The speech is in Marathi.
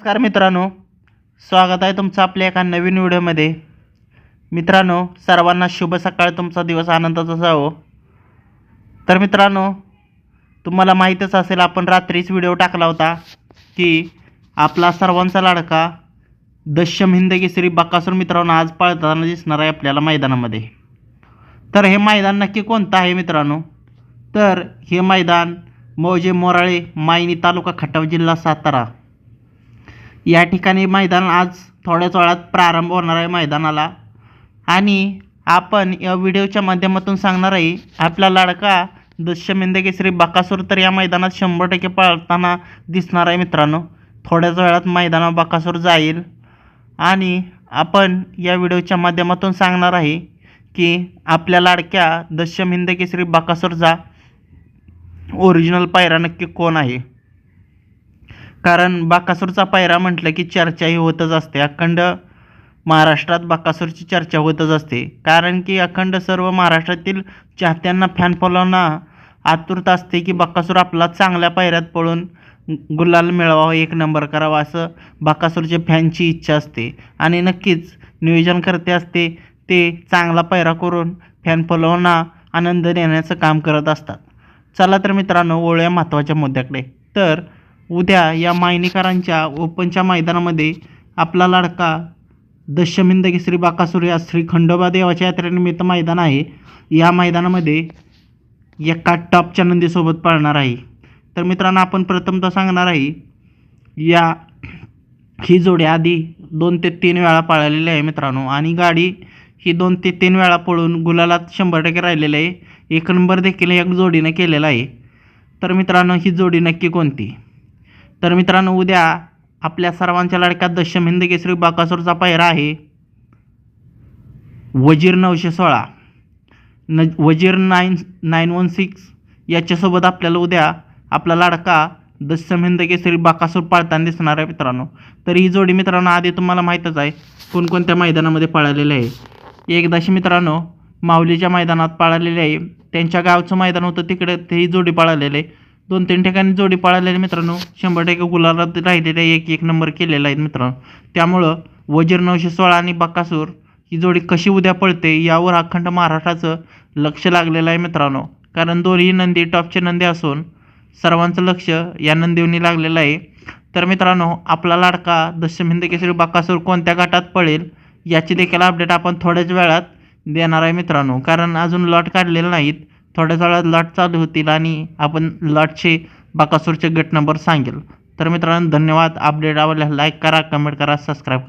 नमस्कार मित्रांनो स्वागत आहे तुमचं आपल्या एका नवीन व्हिडिओमध्ये. मित्रांनो सर्वांना शुभ सकाळ तुमचा दिवस आनंदाचा जावो. तर मित्रांनो तुम्हाला माहीतच असेल आपण रात्रीच व्हिडिओ टाकला होता की आपला सर्वांचा लाडका दशम हिंद श्री बक्कासूर मित्रांनो आज पळताना दिसणार आहे आपल्याला मैदानामध्ये. तर हे मैदान नक्की कोणतं आहे मित्रांनो? तर हे मैदान मौजे मोराळे मायनी तालुका खटाव जिल्हा सातारा. या ठिकाणी मैदान आज थोड्याच वेळात प्रारंभ होणार आहे मैदानाला. आणि आपण या व्हिडिओच्या माध्यमातून सांगणार आहे आपला लाडका दशमिंद केसरी बकासूर तर या मैदानात शंभर टक्के पळताना दिसणार आहे मित्रांनो. थोड्याच वेळात मैदानावर बकासूर जाईल. आणि आपण या व्हिडिओच्या माध्यमातून सांगणार आहे की आपल्या लाडक्या दशमिंद केसरी बकासूरचा ओरिजिनल पायरा नक्की कोण आहे? कारण बाकासूरचा पायरा म्हटलं की चर्चा ही होतच असते. अखंड महाराष्ट्रात बाकासूरची चर्चा होतच असते. कारण की अखंड सर्व महाराष्ट्रातील चाहत्यांना फॅन फॉलोना आतुरता असते की बाकासूर आपला चांगल्या पायऱ्यात पळून गुलाल मिळवावा एक नंबर करावा असं बाकासूरच्या फॅनची इच्छा असते. आणि नक्कीच नियोजन करते असते ते चांगला पायरा करून फॅन फॉलोना आनंद देण्याचं काम करत असतात. चला तर मित्रांनो वळूया महत्त्वाच्या मुद्द्याकडे. तर उद्या या मायनीकरांच्या ओपनच्या मैदानामध्ये आपला लाडका दशमिंद श्री बाकासूर या श्री खंडोबा देवाच्या यात्रेनिमित्त मैदान आहे. या मैदानामध्ये एका टॉपच्या नंदीसोबत पाळणार आहे. तर मित्रांनो आपण प्रथमतः सांगणार आहे या ही जोडी आधी दोन ते तीन वेळा पाळलेली आहे मित्रांनो. आणि गाडी ही दोन ते तीन वेळा पळून गुलालात शंभर टक्के राहिलेली आहे. एक नंबर देखील एक जोडीनं केलेला आहे. तर मित्रांनो ही जोडी नक्की कोणती? तर मित्रांनो उद्या आपल्या सर्वांच्या लाडक्यात दशमिंद केसरी बाकासूरचा पायरा आहे. वजीर नऊशे सोळा. न Wazir nine nine one six याच्यासोबत आपल्याला उद्या आपला लाडका दशमिंद केसरी बाकासूर पाळताना दिसणार आहे मित्रांनो. तर ही जोडी मित्रांनो आधी तुम्हाला माहीतच आहे कोणकोणत्या मैदानामध्ये पळालेली आहे. एकदाशी मित्रांनो माऊलीच्या मैदानात पळालेली आहे. त्यांच्या गावचं मैदान होतं तिकडे तेही जोडी पळालेलं आहे. दोन तीन ठिकाणी जोडी पळालेली मित्रांनो. शंभर टक्के गुलालात राहिलेल्या एक एक नंबर केलेला आहे मित्रांनो. त्यामुळं वजीर नऊशे सोळा आणि बक्कासूर ही जोडी कशी उद्या पळते यावर अखंड महाराष्ट्राचं लक्ष लागलेलं आहे मित्रांनो. कारण दोन्ही नंदी टॉपचे नंदी असून सर्वांचं लक्ष या नंदीवनी लागलेलं आहे. तर मित्रांनो आपला लाडका दशमिंद केसरी बक्कासूर कोणत्या गटात पळेल याची देखील अपडेट आपण थोड्याच वेळात देणार आहे मित्रांनो. कारण अजून लॉट काढलेले नाहीत. थोड्याच वेळात लॉट चालू होतील आणि आपण लॉटचे बाकासूरचे गट नंबर सांगेल. तर मित्रांनो धन्यवाद. अपडेट आवडल्यास लाईक करा कमेंट करा सबस्क्राईब